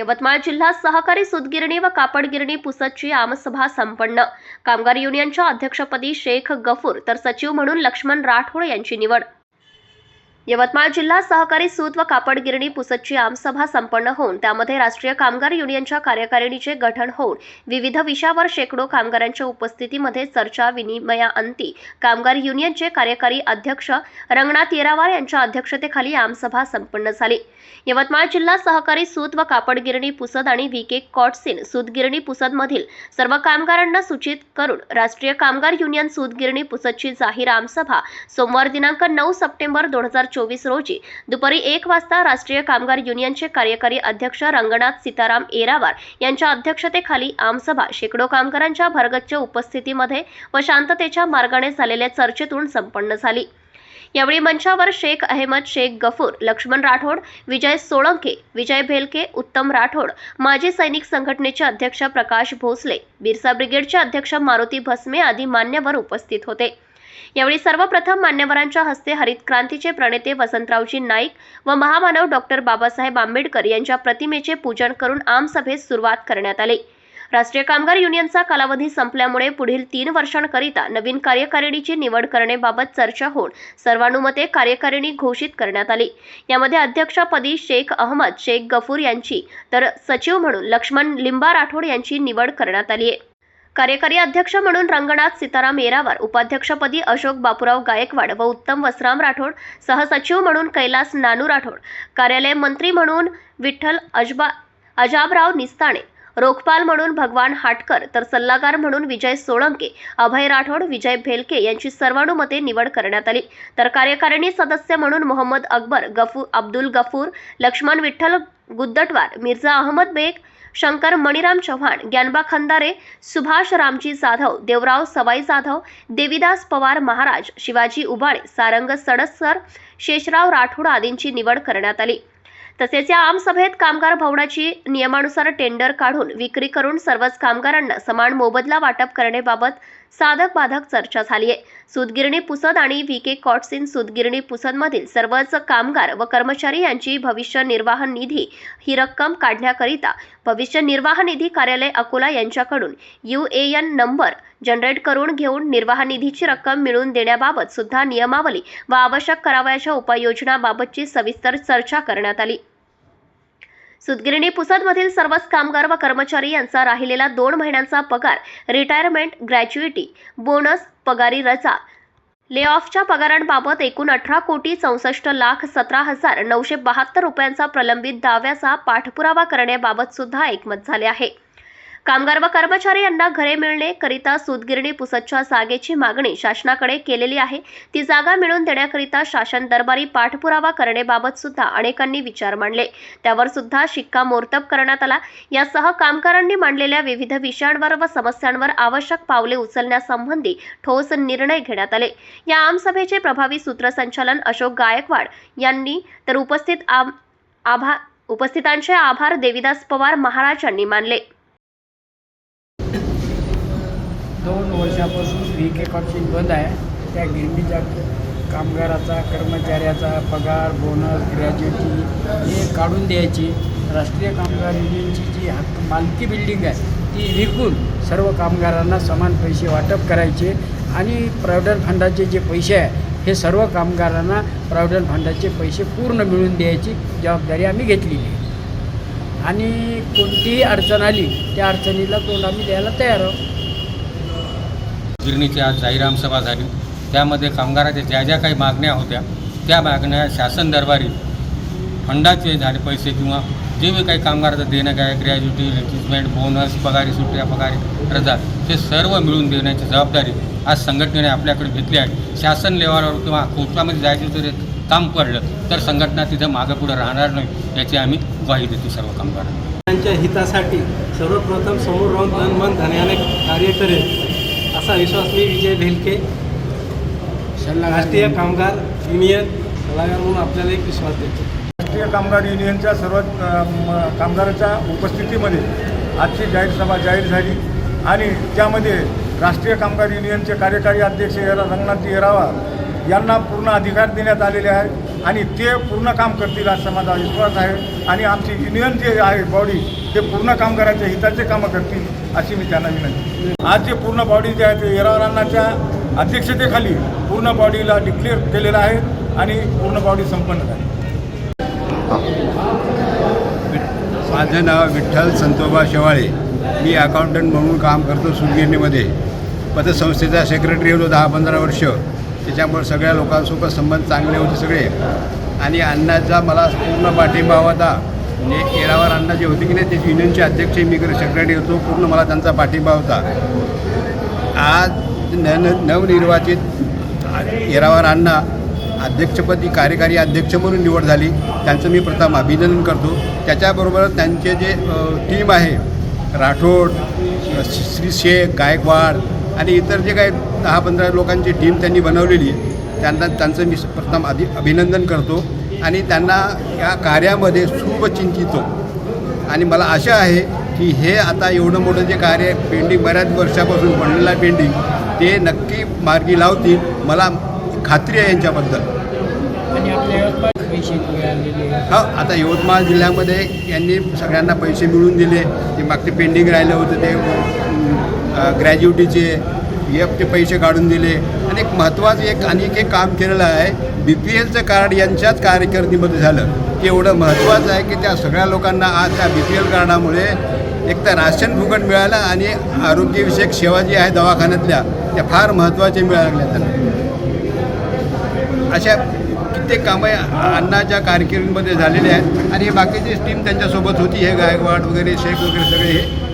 यवतमाळ जिल्हा सहकारी सुतगिरणी व कापडगिरणी पुसदची आमसभा संपन्न. कामगार युनियनच्या अध्यक्षपदी शेख गफूर तर सचिव म्हणून लक्ष्मण राठोड यांची निवड. यवतमाळ जिल्हा सहकारी सूत व कापड गिरणी पुसदची आमसभा संपन्न होऊन त्यामध्ये राष्ट्रीय कामगार युनियनच्या कार्यकारिणीचे गठन होऊन विविध विषयावर शेकडो कामगारांच्या उपस्थितीमध्ये चर्चा विनिमयाअंती कामगार युनियनचे कार्यकारी अध्यक्ष रंगनाथ येरावार यांच्या अध्यक्षतेखाली आमसभा संपन्न झाली. यवतमाळ जिल्हा सहकारी सूत व कापड गिरणी पुसद आणि व्ही के कॉटसिन सूतगिरणी पुसदमधील सर्व कामगारांना सूचित करून राष्ट्रीय कामगार युनियन सूतगिरणी पुसदची जाहीर आमसभा सोमवार दिनांक नऊ सप्टेंबर दोन हजार चोवीस रोजी. दुपारी एक वाजता राष्ट्रीय कामगार युनियनचे कार्यकारी अध्यक्ष रंगनाथ सीताराम येरावार यांच्या अध्यक्षतेखाली आमसभा शेकडो कामगारांच्या भरगच्च उपस्थितीमध्ये व शांततेच्या मार्गाने झालेल्या चर्चेतून संपन्न झाली. यावेळी मंचावर शेख अहमद शेख गफूर लक्ष्मण राठोड विजय सोळंके विजय भेलके उत्तम राठोड माजी सैनिक संघटनेचे अध्यक्ष प्रकाश भोसले बिरसा ब्रिगेडचे अध्यक्ष मारुती भस्मे आदी मान्यवर उपस्थित होते. यावेळी सर्वप्रथम मान्यवरांच्या हस्ते हरित क्रांतीचे प्रणेते वसंतरावजी नाईक व महामानव डॉक्टर बाबासाहेब आंबेडकर यांच्या प्रतिमेचे पूजन करून आमसभेस सुरुवात करण्यात आली. राष्ट्रीय कामगार युनियनचा कालावधी संपल्यामुळे पुढील तीन वर्षांकरिता नवीन कार्यकारिणीची निवड करण्याबाबत चर्चा होऊन सर्वानुमते कार्यकारिणी घोषित करण्यात आली. यामध्ये अध्यक्षपदी शेख अहमद शेख गफूर यांची तर सचिव म्हणून लक्ष्मण लिंबा राठोड यांची निवड करण्यात आली आहे कार्यकारी अध्यक्ष म्हणून रंगनाथ सीताराम येरावार उपाध्यक्षपदी अशोक बापूराव गायकवाड व उत्तम वसराम राठोड सहसचिव म्हणून कैलास नानू राठोड कार्यालय मंत्री म्हणून विठ्ठल अजबा अजाबराव निस्ताणे रोखपाल म्हणून भगवान हाटकर तर सल्लागार म्हणून विजय सोळंके अभय राठोड विजय भेलके यांची सर्वानुमते निवड करण्यात आली. तर कार्यकारिणी सदस्य म्हणून मोहम्मद अकबर गफूर अब्दुल गफूर लक्ष्मण विठ्ठल गुद्दटवार मिर्झा अहमद बेग शंकर मणिराम चव्हाण ज्ञानबा खंदारे सुभाष रामजी जाधव देवराव सवाई जाधव देविदास पवार महाराज शिवाजी उबाळे सारंग सडसर शेषराव राठोड आदींची निवड करण्यात आली. तसेच या आमसभेत कामगार भवनाची नियमानुसार टेंडर काढून विक्री करून सर्वच कामगारांना समान मोबदला वाटप करण्याबाबत साधक बाधक चर्चा झाली आहे. सुदगिरणी पुसद आणि व्ही के कॉटसिन सुदगिरणी पुसदमधील सर्वच कामगार व कर्मचारी यांची भविष्य निर्वाह निधी ही रक्कम काढण्याकरिता भविष्य निर्वाह निधी कार्यालय अकोला यांच्याकडून U A N number generate करून घेऊन निर्वाह निधीची रक्कम मिळवून देण्याबाबत सुद्धा नियमावली व आवश्यक करावयाच्या उपाययोजनाबाबतची सविस्तर चर्चा करण्यात आली. सुतगिरणी पुसदमधील सर्वच कामगार व कर्मचारी यांचा राहिलेला दोन महिन्यांचा पगार रिटायरमेंट ग्रॅच्युइटी बोनस पगारी रजा. ले ऑफच्या पगारांबाबत एकूण अठरा कोटी चौसष्ट लाख सतरा हजार नऊशे बहात्तर रुपयांचा प्रलंबित दाव्याचा पाठपुरावा करण्याबाबत सुद्धा एकमत झाले आहे. कामगार व कर्मचारी यांना घरे मिळण्याकरिता सुतगिरणी सूतगिरणी पुसदच्या जागेची मागणी शासनाकडे केलेली आहे. ती जागा मिळवून देण्याकरिता शासन दरबारी पाठपुरावा करण्याबाबत सुद्धा अनेकांनी विचार मांडले. त्यावर सुद्धा शिक्कामोर्तब करण्यात आला. यासह कामगारांनी मांडलेल्या विविध विषयांवर व समस्यांवर आवश्यक पावले उचलण्यासंबंधी ठोस निर्णय घेण्यात आले. या आमसभेचे प्रभावी सूत्रसंचालन अशोक गायकवाड यांनी तर उपस्थित आम आभा उपस्थितांचे आभार देविदास पवार महाराज यांनी मानले. दोन वर्षापासून व्ही के बंद आहे. त्या गिरणीच्या कामगाराचा कर्मचाऱ्याचा पगार बोनस ग्रॅज्युटी हे काढून द्यायची. राष्ट्रीय कामगार युनियनची जी हक्क मालकी बिल्डिंग आहे ती विकून सर्व कामगारांना समान पैसे वाटप करायचे आणि प्रॉव्हिडंट फंडाचे जे पैसे आहे हे सर्व कामगारांना प्रॉव्हिडंट फंडाचे पैसे पूर्ण मिळून द्यायची जबाबदारी आम्ही घेतलेली आहे. आणि कोणतीही अडचण आली त्या अडचणीला तोंड आम्ही द्यायला तयार आहोत. गिरणीची आज जाहीराम सभा झाली. त्यामध्ये कामगाराच्या ज्या ज्या काही मागण्या होत्या त्या मागण्या शासन दरबारी फंडाचे झाले पैसे किंवा जे बी काही कामगाराचं देणं काय ग्रॅज्युटी रिक्रुटमेंट बोनस पगारी सुट्ट्या पगारी रजा ते सर्व मिळून देण्याची जबाबदारी आज संघटनेने आपल्याकडे घेतली आहे. शासन लेवलवर किंवा कोर्टामध्ये जायचं जर काम पडलं तर संघटना तिथं मागं पुढं राहणार नाही याची आम्ही ग्वाही देतो सर्व कामगारांना. त्यांच्या हितासाठी सर्वप्रथम समोर राहून तन मन धन्याने कार्य करेल. असा विश्वास मी विजय भेलके राष्ट्रीय कामगार युनियन सल्लागार म्हणून आपल्याला एक विश्वास देतो. राष्ट्रीय कामगार युनियनच्या सर्व कामगारांच्या उपस्थितीमध्ये आजची जाहीर सभा जाहीर झाली आणि त्यामध्ये राष्ट्रीय कामगार युनियनचे कार्यकारी अध्यक्ष येरा रंगनाथ येरावा यांना पूर्ण अधिकार देण्यात आलेले आहेत आणि ते पूर्ण काम करतील असा माझा विश्वास आहे आणि आमची युनियन जे आहे बॉडी ते पूर्ण कामगारांच्या हिताचे कामं करतील. अशी मी त्यांना विनंती आज जे पूर्ण बॉडी जे आहे ते येरावरांनाच्या अध्यक्षतेखाली पूर्ण बॉडीला डिक्लेअर केलेलं आहे आणि पूर्ण बॉडी संपन्न झाली. माझं नाव विठ्ठल संतोबा शेवाळे. मी अकाउंटंट म्हणून काम करतो सुदगिरणीमध्ये पतसंस्थेचा सेक्रेटरी होतो दहा पंधरा वर्ष. त्याच्यामुळे सगळ्या लोकांसोबत संबंध चांगले होते सगळे. आणि अण्णाचा मला पूर्ण पाठिंबा होता. म्हणजे येरावर अण्णा जे होते की नाही त्याचे युनियनचे अध्यक्ष मी सेक्रेटरी होतो पूर्ण मला त्यांचा पाठिंबा होता. आज न नवनिर्वाचित येरावर अण्णा अध्यक्षपदी कार्यकारी अध्यक्ष म्हणून निवड झाली. त्यांचं मी प्रथम अभिनंदन करतो. त्याच्याबरोबर त्यांचे जे टीम आहे राठोड श्री शेख गायकवाड आणि इतर जे काही दहा पंधरा लोकांची टीम त्यांनी बनवलेली आहे त्यांना त्यांचं मी प्रथम अधि अभिनंदन करतो. आणि त्यांना या कार्यामध्ये शुभचिंतितो आणि मला आशा आहे की हे आता एवढं मोठं जे कार्य पेंडिंग बऱ्याच वर्षापासून पडलेलं आहे पेंडिंग ते नक्की मार्गी लावतील. मला खात्री आहे यांच्याबद्दल. मिळालेले हो आता यवतमाळ जिल्ह्यामध्ये यांनी सगळ्यांना पैसे मिळवून दिले. ते मागचे पेंडिंग राहिलं होतं ते ग्रॅज्युटीचे एफचे पैसे काढून दिले. एक महत्त्वाचं एक आणखी एक काम केलेलं आहे. बी पी एलचं कार्ड यांच्याच कार्यकर्तीमध्ये झालं. ते एवढं महत्त्वाचं आहे की त्या सगळ्या लोकांना आज त्या बी पी एल कार्डामुळे एक तर राशन फुकट मिळालं आणि आरोग्यविषयक सेवा जी आहे दवाखान्यातल्या त्या फार महत्त्वाच्या मिळाल्या त्यांना. अशा कित्येक कामं अण्णाच्या कारकिर्दीमध्ये झालेले आहेत. आणि हे बाकीची टीम त्यांच्यासोबत होती. हे गायकवाड वगैरे शेख वगैरे सगळे हे.